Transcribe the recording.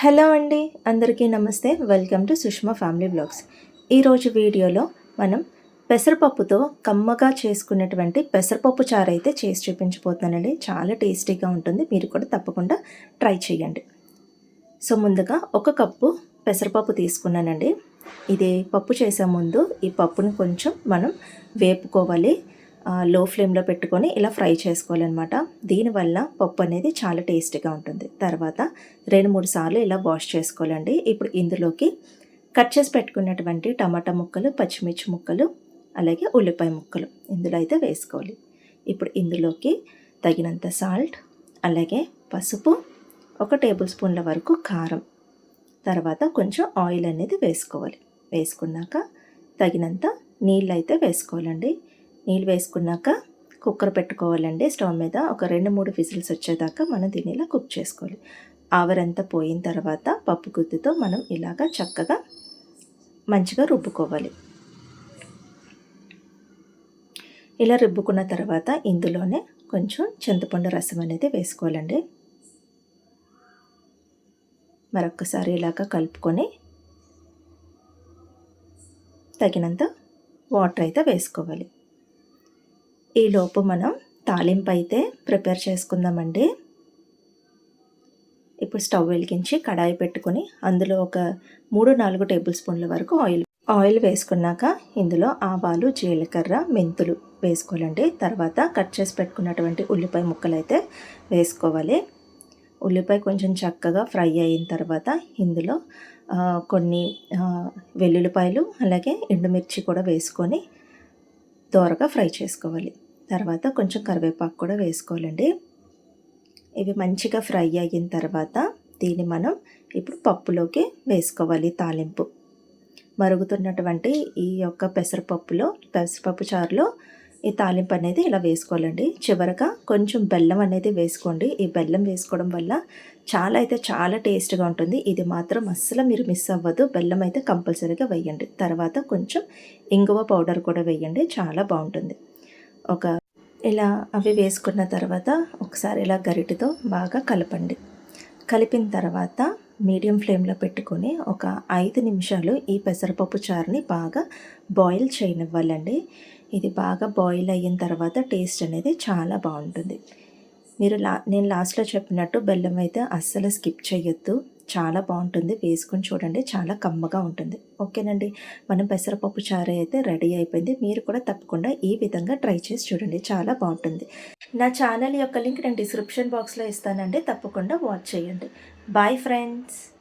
Hello అండి అందరికీ నమస్తే. Welcome to Sushma family blogs. ఈరోజు వీడియోలో మనం పెసరపప్పుతో కమ్మగా చేసుకున్నటువంటి పెసరపప్పు చారు అయితే చేసి చూపించబోతున్నానండి. చాలా టేస్టీగా ఉంటుంది. మీరు కూడా తప్పకుండా ట్రై చేయండి. సో ముందుగా ఒక కప్పు పెసరపప్పు తీసుకున్నానండి. ఇది పప్పు చేసే ముందు ఈ పప్పుని కొంచెం మనం వేపుకోవాలి. లో ఫ్లేమ్లో పెట్టుకొని ఇలా ఫ్రై చేసుకోవాలన్నమాట. దీనివల్ల పప్పు అనేది చాలా టేస్టీగా ఉంటుంది. తర్వాత రెండు మూడు సార్లు ఇలా వాష్ చేసుకోవాలండి. ఇప్పుడు ఇందులోకి కట్ చేసి పెట్టుకున్నటువంటి టమాటా ముక్కలు పచ్చిమిర్చి ముక్కలు అలాగే ఉల్లిపాయ ముక్కలు ఇందులో అయితే వేసుకోవాలి. ఇప్పుడు ఇందులోకి తగినంత సాల్ట్ అలాగే పసుపు ఒక టేబుల్ స్పూన్ల వరకు కారం. తర్వాత కొంచెం ఆయిల్ అనేది వేసుకోవాలి. వేసుకున్నాక తగినంత నీళ్ళు అయితే వేసుకోవాలండి. నీళ్ళు వేసుకున్నాక కుక్కర్ పెట్టుకోవాలండి. స్టవ్ మీద ఒక రెండు మూడు విజిల్స్ వచ్చేదాకా మనం దీన్ని ఇలా కుక్ చేసుకోవాలి. ఆవరంతా పోయిన తర్వాత పప్పు గుత్తితో మనం ఇలాగా చక్కగా మంచిగా రుబ్బుకోవాలి. ఇలా రుబ్బుకున్న తర్వాత ఇందులోనే కొంచెం చింతపండు రసం అనేది వేసుకోవాలండి. మరొకసారి ఇలాగ కలుపుకొని తగినంత వాటర్ అయితే వేసుకోవాలి. ఈలోపు మనం తాలింపు అయితే ప్రిపేర్ చేసుకుందామండి. ఇప్పుడు స్టవ్ వెలిగించి కడాయి పెట్టుకొని అందులో ఒక మూడు నాలుగు టేబుల్ స్పూన్ల వరకు ఆయిల్ ఆయిల్ వేసుకున్నాక ఇందులో ఆవాలు జీలకర్ర మెంతులు వేసుకోవాలండి. తర్వాత కట్ చేసి పెట్టుకున్నటువంటి ఉల్లిపాయ ముక్కలు అయితే వేసుకోవాలి. ఉల్లిపాయ కొంచెం చక్కగా ఫ్రై అయిన తర్వాత ఇందులో కొన్ని వెల్లుల్లిపాయలు అలాగే ఎండుమిర్చి కూడా వేసుకొని దోరగా ఫ్రై చేసుకోవాలి. తర్వాత కొంచెం కరివేపాకు కూడా వేసుకోవాలండి. ఇవి మంచిగా ఫ్రై అయిన తర్వాత దీన్ని మనం ఇప్పుడు పప్పులోకి వేసుకోవాలి తాలింపు. మరుగుతున్నటువంటి ఈ యొక్క పెసరపప్పులో పెసరపప్పు చారులో ఈ తాలింపు అనేది ఇలా వేసుకోవాలండి. చివరగా కొంచెం బెల్లం అనేది వేసుకోండి. ఈ బెల్లం వేసుకోవడం వల్ల చాలా అయితే చాలా టేస్ట్గా ఉంటుంది. ఇది మాత్రం అస్సలు మీరు మిస్ అవ్వదు. బెల్లం అయితే కంపల్సరీగా వేయండి. తర్వాత కొంచెం ఇంగువ పౌడర్ కూడా వేయండి. చాలా బాగుంటుంది. ఒక ఇలా అవి వేసుకున్న తర్వాత ఒకసారి ఇలా గరిటితో బాగా కలపండి. కలిపిన తర్వాత మీడియం ఫ్లేమ్లో పెట్టుకొని ఒక ఐదు నిమిషాలు ఈ పెసరపప్పు చారుని బాగా బాయిల్ చేయనివ్వాలండి. ఇది బాగా బాయిల్ అయిన తర్వాత టేస్ట్ అనేది చాలా బాగుంటుంది. మీరు లా నేను లాస్ట్లో చెప్పినట్టు బెల్లం అయితే అస్సలు స్కిప్ చేయొద్దు. చాలా బాగుంటుంది. వేసుకొని చూడండి. చాలా కమ్మగా ఉంటుంది. ఓకేనండి. మనం పెసరపప్పు చారు అయితే రెడీ అయిపోయింది. మీరు కూడా తప్పకుండా ఈ విధంగా ట్రై చేసి చూడండి. చాలా బాగుంటుంది. నా ఛానల్ యొక్క లింక్ నేను డిస్క్రిప్షన్ బాక్స్లో ఇస్తానండి. తప్పకుండా వాచ్ చేయండి. Bye friends.